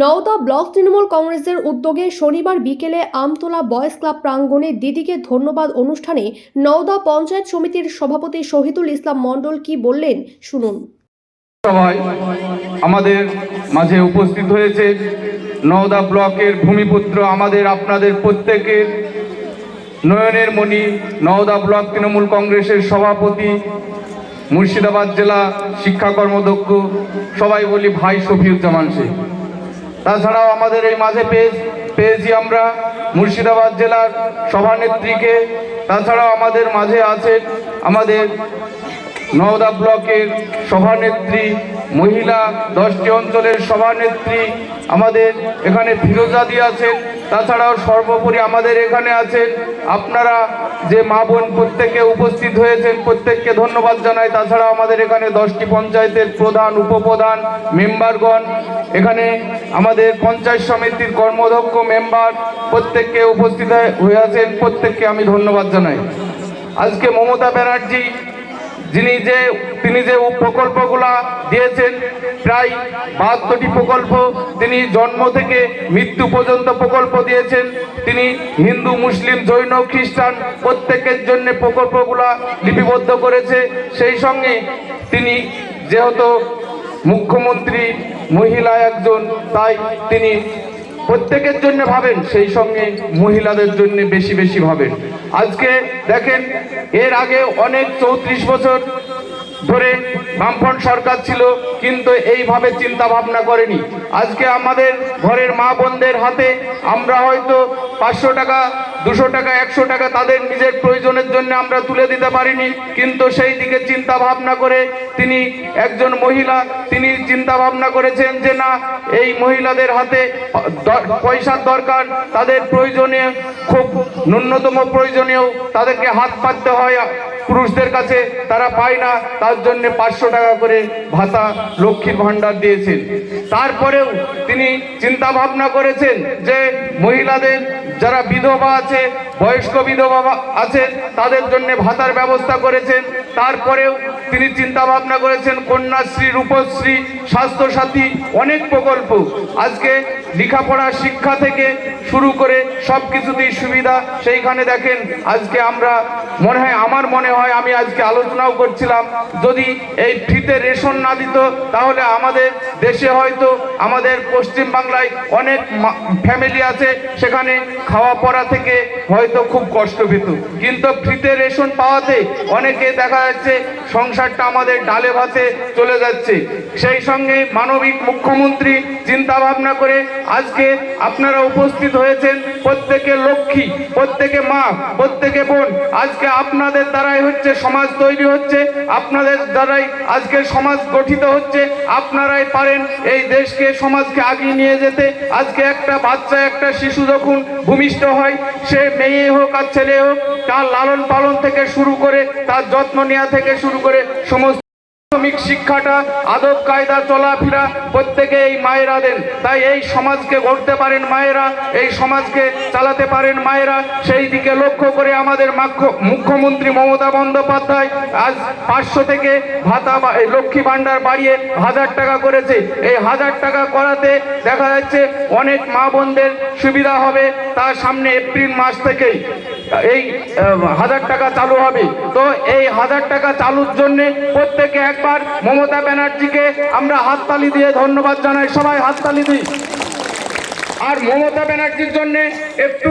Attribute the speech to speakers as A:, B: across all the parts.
A: Nowda block Trinamool কংগ্রেসের উদ্যোগে শনিবার বিকেলে আমতলা বয়েজ ক্লাব প্রাঙ্গণে দিদিকে ধন্যবাদ অনুষ্ঠানে নওদা পঞ্চায়েত সমিতির সভাপতি শহীদুল ইসলাম মণ্ডল কি বললেন, শুনুন।
B: আমাদের মাঝে উপস্থিত হয়েছে নওদা ব্লকের ভূমিপুত্র, আমাদের আপনাদের প্রত্যেকের নয়নের মণি, নওদা ব্লক তৃণমূল কংগ্রেসের সভাপতি, মুর্শিদাবাদ জেলা শিক্ষা কর্মদক্ষ, সবাই বলি ভাই শফিউজ্জামান শেখ। তাছাড়াও আমাদের এই মাঝে পেয়ে পেয়েছি আমরা মুর্শিদাবাদ জেলার সভানেত্রীকে। তাছাড়াও আমাদের মাঝে আছেন আমাদের নওদা ব্লকের সভানেত্রী, মহিলা দশটি অঞ্চলের সভানেত্রী, আমাদের এখানে ফিরোজাদি আছেন। তাছাড়াও সর্বোপরি আমাদের এখানে আছেন আপনারা যে মা বোন প্রত্যেকে উপস্থিত হয়েছেন, প্রত্যেককে ধন্যবাদ জানাই। তাছাড়া আমাদের এখানে দশটি পঞ্চায়েতের প্রধান, উপপ্রধান, মেম্বারগণ। এখানে আমাদের পঞ্চায়েত সমিতির কর্মদক্ষ মেম্বার প্রত্যেককে উপস্থিত হয়ে আছেন। প্রত্যেককে আমি ধন্যবাদ জানাই। আজকে মমতা ব্যানার্জি যিনি যে, তিনি যে প্রকল্পগুলা দিয়েছেন, প্রায় বাহাত্তরটি প্রকল্প, তিনি জন্ম থেকে মৃত্যু পর্যন্ত প্রকল্প দিয়েছেন। তিনি হিন্দু, মুসলিম, জৈন, খ্রিস্টান প্রত্যেকের জন্য প্রকল্পগুলা লিপিবদ্ধ করেছে। সেই সঙ্গে তিনি যেহেতু মুখ্যমন্ত্রী, মহিলা একজন, তাই তিনি প্রত্যেকের জন্য ভাবেন, সেই সঙ্গে মহিলাদের জন্য বেশি বেশি ভাবেন। আজকে দেখেন এর আগে অনেক চৌত্রিশ বছর ধরে বামফ্রন্ট সরকার ছিল, কিন্তু এইভাবে চিন্তা ভাবনা করেনি। আজকে আমাদের ঘরের মা বোনদের হাতে আমরা হয়তো পাঁচশো টাকা, দুশো টাকা, একশো টাকা তাদের নিজের প্রয়োজনের জন্য আমরা তুলে দিতে পারিনি, কিন্তু সেই দিকে চিন্তা ভাবনা করে তিনি একজন মহিলা, তিনি চিন্তা ভাবনা করেছেন যে না, এই মহিলাদের হাতে পয়সার দরকার, তাদের প্রয়োজনে খুব ন্যূনতম প্রয়োজনীয়, তাদেরকে হাত পাততে হয় পুরুষদের কাছে তারা পায় না, তার জন্য পাঁচশো টাকা করে ভাতা লক্ষ্মীর ভাণ্ডার দিয়েছেন। তারপরেও তিনি চিন্তা ভাবনা করেছেন যে মহিলাদের যারা বিধবা আছে, বয়স্ক বিধবা বা- আছে, তাদের জন্য ভাতার ব্যবস্থা করেছেন। তারপরেও তিনি চিন্তা ভাবনা করেছেন, কন্যাশ্রী, রূপশ্রী, স্বাস্থ্যসাথী, অনেক প্রকল্প। আজকে লেখাপড়া, শিক্ষা থেকে শুরু করে সব কিছুতেই সুবিধা। সেইখানে দেখেন, আজকে আমরা, মনে হয়, আমার মনে হয় আমি আজকে আলোচনাও করছিলাম, যদি এই ফ্রিতে রেশন না দিত, তাহলে আমাদের দেশে হয়তো আমাদের পশ্চিম বাংলায় অনেক ফ্যামিলি আছে, সেখানে খাওয়া পড়া থেকে হয়তো খুব কষ্ট পেত কিন্তু ফ্রিতে রেশন পাওয়াতে অনেকে দেখা যাচ্ছে সংসারটা আমাদের ডালে ভাতে চলে যাচ্ছে। সেই সঙ্গে মানবিক মুখ্যমন্ত্রী চিন্তা ভাবনা করে আজকে আপনারা উপস্থিত হয়েছেন প্রত্যেকে লক্ষ্মী, প্রত্যেকে মা, প্রত্যেকে বোন। আজকে আপনাদের দ্বারাই হচ্ছে সমাজ তৈরি হচ্ছে, আপনাদের দ্বারাই আজকে সমাজ গঠিত হচ্ছে, আপনারাই পারেন এই দেশকে, সমাজকে আগিয়ে নিয়ে যেতে। আজকে একটা বাচ্চা, একটা শিশু যখন ভূমিষ্ঠ হয়, সে মেয়ে হোক আর ছেলে হোক, তার লালন পালন থেকে শুরু করে, তার যত্ন নেওয়া থেকে শুরু করে, সমস্ত প্রাথমিক শিক্ষাটা, আদব কায়দা চলাফেরা প্রত্যেকে এই মায়েরা দেন। তাই এই সমাজকে গড়তে পারেন মায়েরা, এই সমাজকে চালাতে পারেন মায়েরা। সেই দিকে লক্ষ্য করে আমাদের মুখ্যমন্ত্রী মমতা বন্দ্যোপাধ্যায় আজ পাঁচশো থেকে ভাতা লক্ষ্মী ভাণ্ডার বাড়িয়ে হাজার টাকা করেছে। এই হাজার টাকা করাতে দেখা যাচ্ছে অনেক মা বোনদের সুবিধা হবে তার সামনে এপ্রিল মাস থেকেই। এই হাজার টাকা চালু হবে। তো এই হাজার টাকা চালুর জন্য প্রত্যেকে একবার মমতা ব্যানার্জিকে আমরা হাততালি দিয়ে ধন্যবাদ জানাই। সবাই হাততালি দিই আর মমতা ব্যানার্জির জন্যে একটু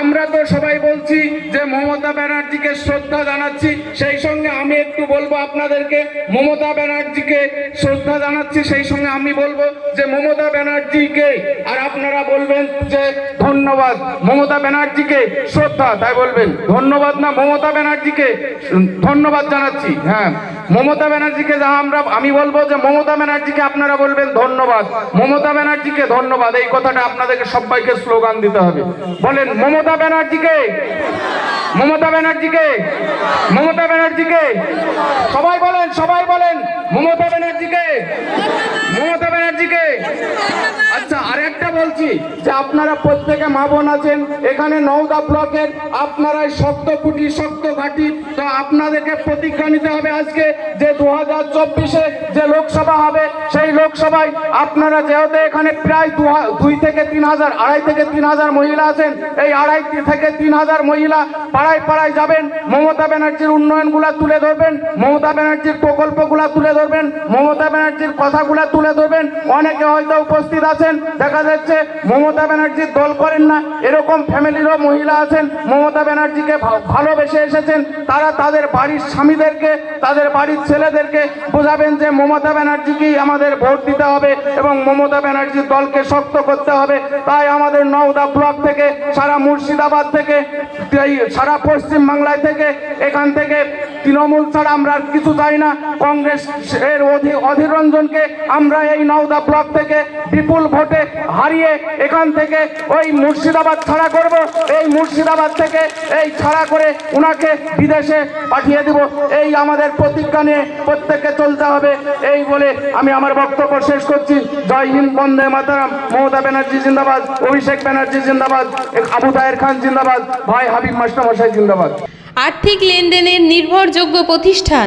B: আমরা তো সবাই বলছি যে মমতা ব্যানার্জিকে শ্রদ্ধা জানাচ্ছি। সেই সঙ্গে আমি একটু বলব আপনাদেরকে, মমতা ব্যানার্জিকে শ্রদ্ধা জানাচ্ছি, সেই সঙ্গে আমি বলব যে মমতা ব্যানার্জিকে আর আপনারা বলবেন যে ধন্যবাদ, মমতা ব্যানার্জিকে শ্রদ্ধা, তাই বলবেন। ধন্যবাদ না, মমতা ব্যানার্জিকে ধন্যবাদ জানাচ্ছি হ্যাঁ। মমতা ব্যানার্জিকে যা আমরা, আমি বলব যে মমতা ব্যানার্জিকে আপনারা বলবেন ধন্যবাদ। মমতা ব্যানার্জিকে ধন্যবাদ, এই কথাটা আপনাদেরকে সবাইকে স্লোগান দিতে হবে। বলেন, মমতা ব্যানার্জিকে মমতা ব্যানার্জিকে মমতা ব্যানার্জিকে, সবাই বলেন সবাই বলেন, মমতা ব্যানার্জিকে মমতা ব্যানার্জিকে। আচ্ছা আরেকটা বলছি যে আপনারা প্রত্যেকে মা বোন আছেন, এখানে নওদা ব্লকের আপনারাই শক্ত কুটি, শক্ত ঘাটি, তো আপনাদেরকে প্রতিজ্ঞা নিতে হবে আজকে যে দু হাজার চব্বিশে যে লোকসভা হবে, সেই লোকসভায় আপনারা যেহেতু এখানে প্রায় দু দুই থেকে তিন হাজার, আড়াই থেকে তিন হাজার মহিলা আছেন, এই আড়াই থেকে তিন হাজার মহিলা পাড়ায় পাড়ায় যাবেন, মমতা ব্যানার্জির উন্নয়নগুলা তুলে ধরবেন, মমতা ব্যানার্জির প্রকল্পগুলা তুলে ধরবেন, মমতা ব্যানার্জির কথাগুলা তুলে ধরবেন, অনেকে হয়তো উপস্থিত আছেন দেখা যাচ্ছে মমতা ব্যানার্জির দল করেন না, এরকম ফ্যামিলিরও মহিলা আছেন, মমতা ব্যানার্জিকে ভালোবেসে এসেছেন, তারা তাদের বাড়ির স্বামীদেরকে, তাদের বাড়ির ছেলেদেরকে বোঝাবেন যে মমতা ব্যানার্জিকেই আমাদের ভোট দিতে হবে এবং মমতা ব্যানার্জির দলকে শক্ত করতে হবে। তাই আমাদের নওদা ব্লক থেকে, সারা মুর্শিদাবাদ থেকে সারা পশ্চিম বাংলায় থেকে, এখান থেকে তৃণমূল ছাড়া আমরা আর কিছু চাই না। কংগ্রেস এর অধি- অধীর রঞ্জনকে আমরা এই নওদা ব্লক থেকে বিপুল ভোটে হারিয়ে এখান থেকে ওই মুর্শিদাবাদ ছাড়া করব। এই মুর্শিদাবাদ থেকে এই ছাড়া করে উনাকে বিদেশে পাঠিয়ে দিব। এই আমাদের প্রতিজ্ঞা নিয়ে প্রত্যেককে চলতে হবে। এই বলে আমি আমার বক্তব্য শেষ করছি। জয় হিন্দ, বন্দে মাতারাম। মমতা ব্যানার্জি জিন্দাবাদ, অভিষেক ব্যানার্জি জিন্দাবাদ, আবু তাহের খান জিন্দাবাদ, ভাই হাবিব মাস্টারমশাই জিন্দাবাদ।
C: আর্থিক লেনদেনের নির্ভরযোগ্য প্রতিষ্ঠান।